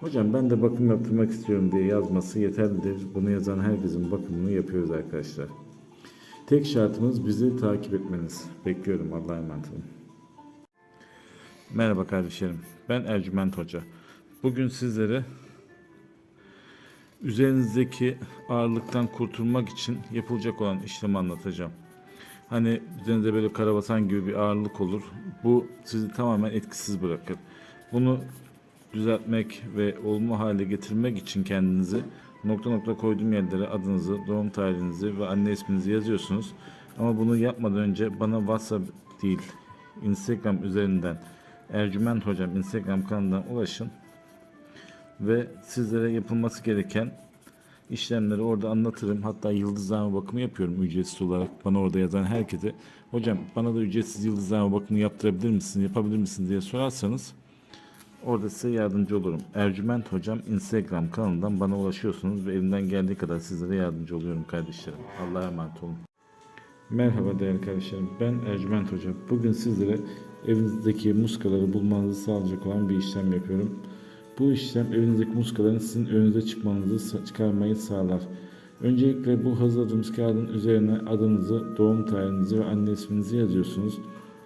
Hocam ben de bakım yaptırmak istiyorum diye yazması yeterlidir. Bunu yazan herkesin bakımını yapıyoruz arkadaşlar. Tek şartımız bizi takip etmeniz. Bekliyorum Allah'a emanet olun. Merhaba kardeşlerim. Ben Ercüment Hoca. Bugün sizlere üzerinizdeki ağırlıktan kurtulmak için yapılacak olan işlemi anlatacağım. Hani üzerinize böyle karabasan gibi bir ağırlık olur. Bu sizi tamamen etkisiz bırakır. Bunu düzeltmek ve olma hale getirmek için kendinizi nokta nokta koyduğum yerlere adınızı, doğum tarihinizi ve anne isminizi yazıyorsunuz. Ama bunu yapmadan önce bana WhatsApp değil, Instagram üzerinden Ercüment Hocam Instagram kanalından ulaşın ve sizlere yapılması gereken işlemleri orada anlatırım. Hatta yıldızlama bakımı yapıyorum ücretsiz olarak. Bana orada yazan herkese hocam bana da ücretsiz yıldızlama bakımı yaptırabilir misin, yapabilir misin diye sorarsanız orada size yardımcı olurum. Ercüment Hocam Instagram kanalından bana ulaşıyorsunuz ve elimden geldiği kadar sizlere yardımcı oluyorum kardeşlerim. Allah'a emanet olun. Merhaba değerli kardeşlerim. Ben Ercüment Hoca. Bugün sizlere evinizdeki muskaları bulmanızı sağlayacak olan bir işlem yapıyorum. Bu işlem evinizdeki muskaların sizin önünüze çıkmanızı çıkarmayı sağlar. Öncelikle bu hazırladığımız kağıdın üzerine adınızı, doğum tarihinizi ve anne isminizi yazıyorsunuz.